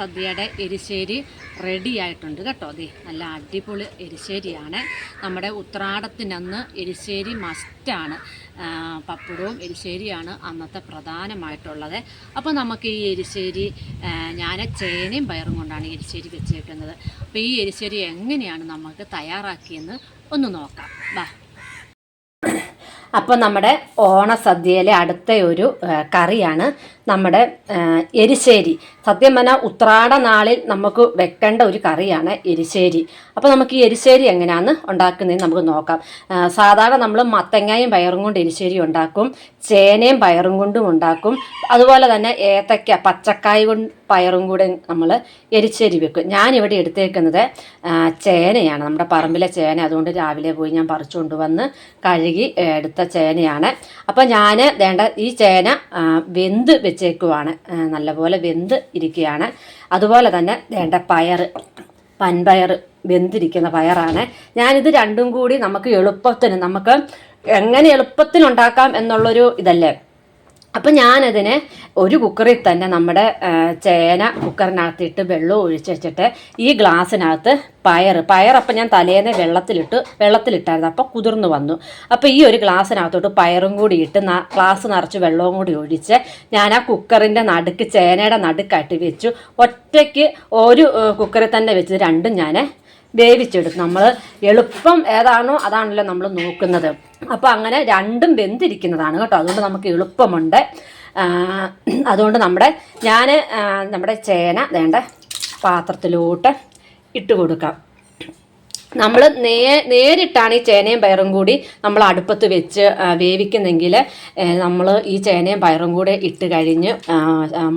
ഓണസദ്യയുടെ എരിശ്ശേരി ready ആയിട്ടുണ്ട് കേട്ടോ. അതെ നല്ല അടിപൊളി എരിശ്ശേരിയാണ്. നമ്മുടെ ഉത്രാടത്തിനന്ന് എരിശ്ശേരി മസ്റ്റാണ് പപ്പടവും എരിശ്ശേരിയാണ് അന്നത്തെ പ്രധാനമായിട്ടുള്ളത്. അപ്പോൾ നമുക്ക് ഈ എരിശ്ശേരി ഞാൻ ചേനയും പയറും കൊണ്ടാണ് എരിശ്ശേരി വെച്ചേക്കുന്നത്. അപ്പോൾ ഈ എരിശ്ശേരി എങ്ങനെയാണ് നമുക്ക് തയ്യാറാക്കിയെന്ന് ഒന്ന് നോക്കാം. ബാ അപ്പോൾ നമ്മുടെ ഓണസദ്യയിലെ അടുത്ത ഒരു കറിയാണ് നമ്മുടെ എരിശ്ശേരി. സത്യം പറഞ്ഞാൽ ഉത്രാട നാളിൽ നമുക്ക് വെക്കേണ്ട ഒരു കറിയാണ് എരിശ്ശേരി. അപ്പോൾ നമുക്ക് ഈ എരിശ്ശേരി എങ്ങനെയാണ് ഉണ്ടാക്കുന്നതെന്ന് നമുക്ക് നോക്കാം. സാധാരണ നമ്മൾ മത്തങ്ങയും പയറും കൊണ്ട് എരിശ്ശേരി ഉണ്ടാക്കും. ചേനയും പയറും കൊണ്ടും ഉണ്ടാക്കും. അതുപോലെ തന്നെ ഏത്തക്ക പച്ചക്കായ കൊണ്ട് പയറും കൂടെ നമ്മൾ എരിശ്ശേരി വെക്കും. ഞാനിവിടെ എടുത്തേക്കുന്നത് ചേനയാണ്. നമ്മുടെ പറമ്പിലെ ചേന. അതുകൊണ്ട് രാവിലെ പോയി ഞാൻ പറിച്ചുകൊണ്ട് വന്ന് കഴുകി എടുത്ത ചേനയാണ്. അപ്പോൾ ഞാൻ വേണ്ട ഈ ചേന വെന്ത് വെന്ത് വെച്ചേക്കുവാണ്. നല്ലപോലെ വെന്ത് ഇരിക്കുകയാണ്. അതുപോലെ തന്നെ വേണ്ട പയർ പൻപയർ വെന്തിരിക്കുന്ന പയറാണ്. ഞാനിത് രണ്ടും കൂടി നമുക്ക് എളുപ്പത്തിന് നമുക്ക് എങ്ങനെ എളുപ്പത്തിൽ ഉണ്ടാക്കാം എന്നുള്ളൊരു ഇതല്ലേ? അപ്പം ഞാനതിന് ഒരു കുക്കറിൽ തന്നെ നമ്മുടെ ചേന കുക്കറിനകത്തിട്ട് വെള്ളം ഒഴിച്ച് വെച്ചിട്ട് ഈ ഗ്ലാസ്സിനകത്ത് പയർ പയറപ്പം ഞാൻ തലേന്ന് വെള്ളത്തിലിട്ട് വെള്ളത്തിലിട്ടായിരുന്നു. അപ്പോൾ കുതിർന്നു വന്നു. അപ്പോൾ ഈ ഒരു ഗ്ലാസ്സിനകത്തോട്ട് പയറും കൂടി ഇട്ട് ഗ്ലാസ് നിറച്ച് വെള്ളവും കൂടി ഒഴിച്ച് ഞാൻ ആ കുക്കറിന്റെ നടുക്ക് ചേനയുടെ നടുക്കായിട്ട് വെച്ചു ഒറ്റയ്ക്ക് ഒരു കുക്കറിൽ തന്നെ വെച്ചത് രണ്ടും ഞാൻ വേവിച്ചെടുക്കും. നമ്മൾ എളുപ്പം ഏതാണോ അതാണല്ലോ നമ്മൾ നോക്കുന്നത്. അപ്പോൾ അങ്ങനെ രണ്ടും വെന്തിരിക്കുന്നതാണ് കേട്ടോ. അതുകൊണ്ട് നമുക്ക് എളുപ്പമുണ്ട്. അതുകൊണ്ട് നമ്മുടെ ഞാൻ നമ്മുടെ ചേന വേണ്ട പാത്രത്തിലോട്ട് ഇട്ട് കൊടുക്കാം. നമ്മൾ നേ നേരിട്ടാണ് ഈ ചേനയും പയറും കൂടി നമ്മൾ അടുപ്പത്ത് വെച്ച് വേവിക്കുന്നെങ്കിൽ നമ്മൾ ഈ ചേനയും പയറും കൂടെ ഇട്ട് കഴിഞ്ഞ്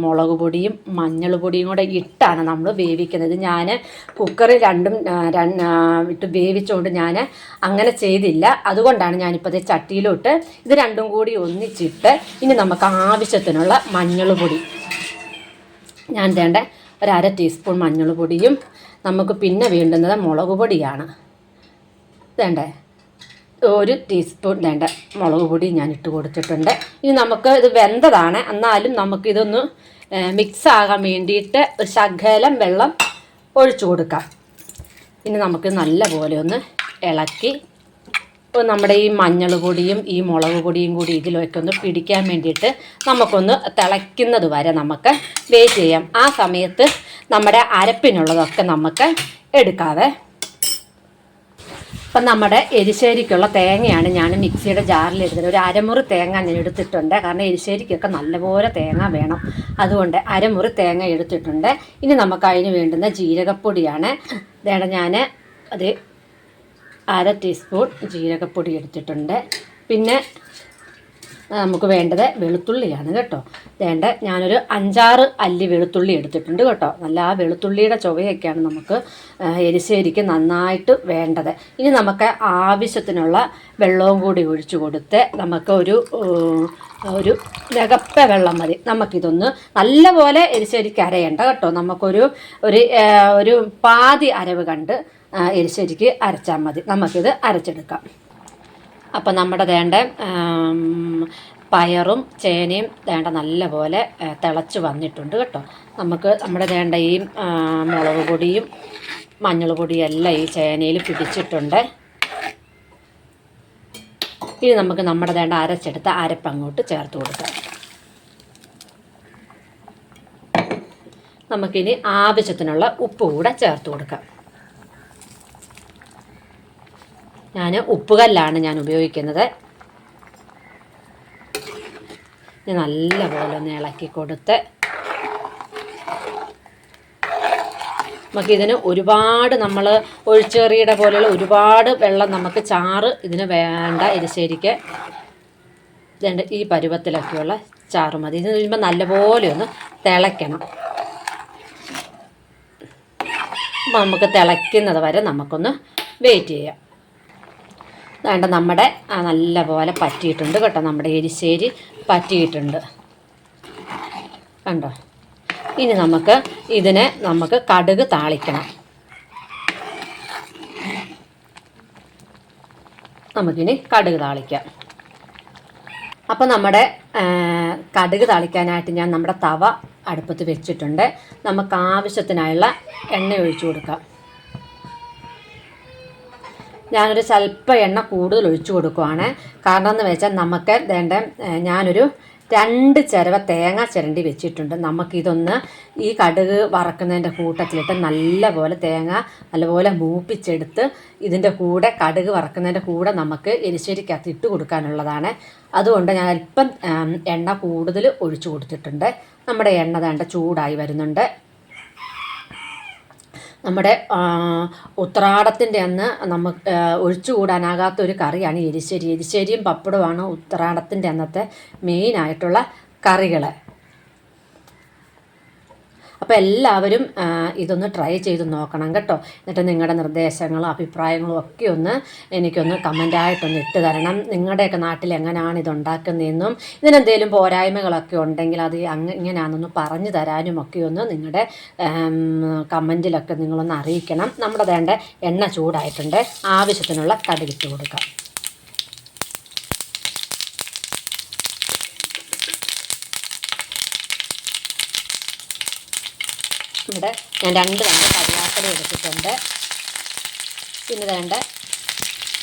മുളക് പൊടിയും മഞ്ഞൾ പൊടിയും കൂടെ ഇട്ടാണ് നമ്മൾ വേവിക്കുന്നത്. ഞാൻ കുക്കറിൽ രണ്ടും ഇട്ട് വേവിച്ചുകൊണ്ട് ഞാൻ അങ്ങനെ ചെയ്തില്ല. അതുകൊണ്ടാണ് ഞാനിപ്പോൾ ചട്ടിയിലോട്ട് ഇത് രണ്ടും കൂടി ഒന്നിച്ചിട്ട് ഇനി നമുക്ക് ആവശ്യത്തിനുള്ള മഞ്ഞൾ പൊടി. ഞാൻ വേണ്ട ഒരു അര ടീസ്പൂൺ മഞ്ഞൾ പൊടിയും നമുക്ക് പിന്നെ വേണ്ടുന്നത് മുളക് പൊടിയാണ്. വേണ്ടേ ഒരു ടീസ്പൂൺ വേണ്ട മുളക് പൊടി ഞാൻ ഇട്ട് കൊടുത്തിട്ടുണ്ട്. ഇനി നമുക്ക് ഇത് വെന്തതാണ്. എന്നാലും നമുക്കിതൊന്ന് മിക്സ് ആകാൻ വേണ്ടിയിട്ട് ഒരു ശകലം വെള്ളം ഒഴിച്ചു കൊടുക്കാം. ഇനി നമുക്ക് നല്ലപോലെ ഒന്ന് ഇളക്കി ഇപ്പോൾ നമ്മുടെ ഈ മഞ്ഞൾ പൊടിയും ഈ മുളക് പൊടിയും കൂടി ഇതിലൊക്കെ ഒന്ന് പിടിക്കാൻ വേണ്ടിയിട്ട് നമുക്കൊന്ന് തിളയ്ക്കുന്നത് വരെ നമുക്ക് വെയിറ്റ് ചെയ്യാം. ആ സമയത്ത് നമ്മുടെ അരപ്പിനുള്ളതൊക്കെ നമുക്ക് എടുക്കാവേ. അപ്പം നമ്മുടെ എരിശ്ശേരിക്കുള്ള തേങ്ങയാണ് ഞാൻ മിക്സിയുടെ ജാറിൽ എടുത്തത് ഒരു അരമുറി തേങ്ങ ഞാൻ എടുത്തിട്ടുണ്ട്. കാരണം എരിശ്ശേരിക്കൊക്കെ നല്ലപോലെ തേങ്ങ വേണം. അതുകൊണ്ട് അരമുറി തേങ്ങ എടുത്തിട്ടുണ്ട്. ഇനി നമുക്ക് അതിന് വേണ്ടുന്ന ജീരകപ്പൊടിയാണ്. വേണം ഞാൻ അത് അര ടീസ്പൂൺ ജീരകപ്പൊടി എടുത്തിട്ടുണ്ട്. പിന്നെ നമുക്ക് വേണ്ടത് വെളുത്തുള്ളിയാണ് കേട്ടോ. വേണ്ട ഞാനൊരു അഞ്ചാറ് അല്ലി വെളുത്തുള്ളി എടുത്തിട്ടുണ്ട് കേട്ടോ. നല്ല ആ വെളുത്തുള്ളിയുടെ ചുവയൊക്കെയാണ് നമുക്ക് എരിശേരിക്ക് നന്നായിട്ട് വേണ്ടത്. ഇനി നമുക്ക് ആവശ്യത്തിനുള്ള വെള്ളവും കൂടി ഒഴിച്ചു കൊടുത്ത് നമുക്ക് ഒരു ഒരു നികപ്പ വെള്ളം മതി. നമുക്കിതൊന്ന് നല്ലപോലെ എരിശ്ശേരിക്ക് അരയേണ്ട കേട്ടോ. നമുക്കൊരു ഒരു ഒരു പാതി അരവ് കണ്ട് എരിശ്ശേരിക്ക് അരച്ചാൽ മതി. നമുക്കിത് അരച്ചെടുക്കാം. അപ്പം നമ്മുടെ വേണ്ട പയറും ചേനയും വേണ്ട നല്ലപോലെ തിളച്ച് വന്നിട്ടുണ്ട് കേട്ടോ. നമുക്ക് നമ്മുടെ വേണ്ട ഈ മുളക് പൊടിയും മഞ്ഞൾ പൊടിയും എല്ലാം ഈ ചേനയിൽ പിടിച്ചിട്ടുണ്ട്. ഇനി നമുക്ക് നമ്മുടെ വേണ്ട അരച്ചെടുത്ത അരപ്പ് അങ്ങോട്ട് ചേർത്ത് കൊടുക്കാം. നമുക്കിനി ആവശ്യത്തിനുള്ള ഉപ്പ് കൂടെ ചേർത്ത് കൊടുക്കാം. ഞാൻ ഉപ്പുകല്ലാണ് ഞാൻ ഉപയോഗിക്കുന്നത്. ഇത് നല്ലപോലെ ഒന്ന് ഇളക്കി കൊടുത്ത് നമുക്കിതിന് ഒരുപാട് നമ്മൾ ഒഴിച്ചേറിയുടെ പോലെയുള്ള ഒരുപാട് വെള്ളം നമുക്ക് ചാറ് ഇതിന് വേണ്ട എരിശ്ശേരിക്ക്. ഇതുണ്ട് ഈ പരുവത്തിലൊക്കെയുള്ള ചാറ് മതി. ഇത് കഴിയുമ്പോൾ നല്ലപോലെ ഒന്ന് തിളയ്ക്കണം. നമുക്ക് തിളയ്ക്കുന്നത് വരെ നമുക്കൊന്ന് വെയിറ്റ് ചെയ്യാം. വേണ്ട നമ്മുടെ നല്ലപോലെ നല്ല പോലെ പറ്റിയിട്ടുണ്ട് കേട്ടോ. നമ്മുടെ എരിശ്ശേരി പറ്റിയിട്ടുണ്ട്. കണ്ടോ? ഇനി നമുക്ക് ഇതിനെ നമുക്ക് കടുക് താളിക്കണം. നമുക്കിനി കടുക് താളിക്കാം. അപ്പോൾ നമ്മുടെ കടുക് താളിക്കാനായിട്ട് ഞാൻ നമ്മുടെ തവ അടുപ്പത്ത് വെച്ചിട്ടുണ്ട്. നമുക്ക് ആവശ്യത്തിനായുള്ള എണ്ണ ഒഴിച്ചു കൊടുക്കാം. ഞാനൊരു സ്വല്പ എണ്ണ കൂടുതൽ ഒഴിച്ചു കൊടുക്കുവാണ്. കാരണം എന്ന് വെച്ചാൽ നമുക്ക് വേണ്ട ഞാനൊരു രണ്ട് ചിരവ തേങ്ങ ചിരണ്ടി വെച്ചിട്ടുണ്ട്. നമുക്കിതൊന്ന് ഈ കടുക് വറക്കുന്നതിന്റെ കൂട്ടത്തിലിട്ട് നല്ലപോലെ തേങ്ങ നല്ലപോലെ മൂപ്പിച്ചെടുത്ത് ഇതിന്റെ കൂടെ കടുക് വറക്കുന്നതിന്റെ കൂടെ നമുക്ക് എരിശ്ശേരിക്കകത്ത് ഇട്ട് കൊടുക്കാനുള്ളതാണ്. അതുകൊണ്ട് ഞാൻ അല്പം എണ്ണ കൂടുതൽ ഒഴിച്ചു കൊടുത്തിട്ടുണ്ട്. നമ്മുടെ എണ്ണ വേണ്ട ചൂടായി വരുന്നുണ്ട്. നമ്മുടെ ഉത്രാടത്തിന്റെ അന്ന് നമുക്ക് ഒഴിച്ചുകൂടാനാകാത്ത ഒരു കറിയാണ് എരിശ്ശേരി. എരിശ്ശേരിയും പപ്പടവുമാണ് ഉത്രാടത്തിന്റെ അന്നത്തെ മെയിനായിട്ടുള്ള കറികൾ അപ്പോൾ എല്ലാവരും ഇതൊന്ന് ട്രൈ ചെയ്ത് നോക്കണം കേട്ടോ. എന്നിട്ട് നിങ്ങളുടെ നിർദ്ദേശങ്ങളും അഭിപ്രായങ്ങളും ഒക്കെ ഒന്ന് എനിക്കൊന്ന് കമന്റായിട്ടൊന്ന് ഇട്ട് തരണം. നിങ്ങളുടെയൊക്കെ നാട്ടിൽ എങ്ങനെയാണ് ഇത് ഉണ്ടാക്കുന്നതെന്നും ഇതിനെന്തെങ്കിലും പോരായ്മകളൊക്കെ ഉണ്ടെങ്കിൽ അത് ഇങ്ങനെയാണെന്നൊന്ന് പറഞ്ഞു തരാനും ഒക്കെ ഒന്ന് നിങ്ങളുടെ കമന്റിലൊക്കെ നിങ്ങളൊന്ന് അറിയിക്കണം. നമ്മുടെ വേണ്ട എണ്ണ ചൂടായിട്ടുണ്ട്. ആവശ്യത്തിനുള്ള കടുകിട്ട് കൊടുക്കാം. ഇവിടെ ഞാൻ രണ്ട് രണ്ട് കരിയാപ്പല എടുത്തിട്ടുണ്ട്. പിന്നെ വേണ്ട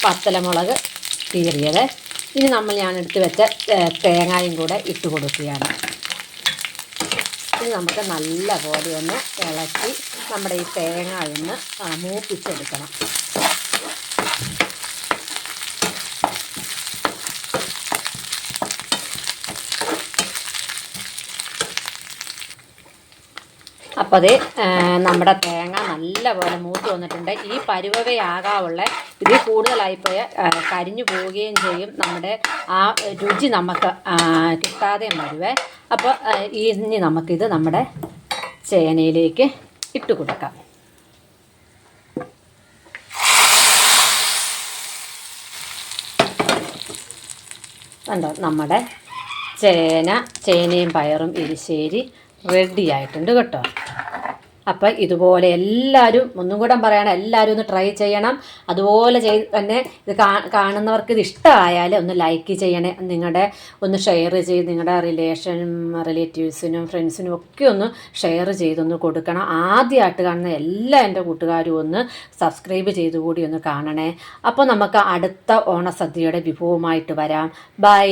പത്തലമുളക് കീറിയത്. ഇനി നമ്മൾ ഞാൻ എടുത്ത് വെച്ച തേങ്ങായും കൂടെ ഇട്ട് കൊടുക്കുകയാണ്. ഇനി നമുക്ക് നല്ലപോലെ ഒന്ന് ഇളക്കി നമ്മുടെ ഈ തേങ്ങ ഒന്ന് മൂപ്പിച്ചെടുക്കണം. അപ്പോൾ അത് നമ്മുടെ തേങ്ങ നല്ലപോലെ മൂത്ത് വന്നിട്ടുണ്ട്. ഈ പരുവവയാകാവുള്ള ഇത് ഇതിൽ കൂടുതലായിപ്പോയ കരിഞ്ഞു പോവുകയും ചെയ്യും. നമ്മുടെ ആ രുചി നമുക്ക് കിട്ടാതെ വരുവേ. അപ്പോൾ ഇനി നമുക്കിത് നമ്മുടെ ചേനയിലേക്ക് ഇട്ട് കൊടുക്കാം. കണ്ടോ? നമ്മുടെ ചേന ചേനയും പയറും എരിശ്ശേരി റെഡി ആയിട്ടുണ്ട് കേട്ടോ. അപ്പം ഇതുപോലെ എല്ലാവരും ഒന്നും കൂടെ പറയണം എല്ലാവരും ഒന്ന് ട്രൈ ചെയ്യണം. അതുപോലെ ചെയ്ത് തന്നെ ഇത് കാണുന്നവർക്ക് ഇത് ഇഷ്ടമായാൽ ഒന്ന് ലൈക്ക് ചെയ്യണേ. നിങ്ങളുടെ ഒന്ന് ഷെയർ ചെയ്ത് നിങ്ങളുടെ റിലേഷൻ റിലേറ്റീവ്സിനും ഫ്രണ്ട്സിനും ഒക്കെ ഒന്ന് ഷെയർ ചെയ്തൊന്ന് കൊടുക്കണം. ആദ്യമായിട്ട് കാണുന്ന എല്ലാ എന്റെ കൂട്ടുകാരും ഒന്ന് സബ്സ്ക്രൈബ് ചെയ്ത് കൂടി ഒന്ന് കാണണേ. അപ്പോൾ നമുക്ക് അടുത്ത ഓണസദ്യയുടെ വിഭവമായിട്ട് വരാം. ബൈ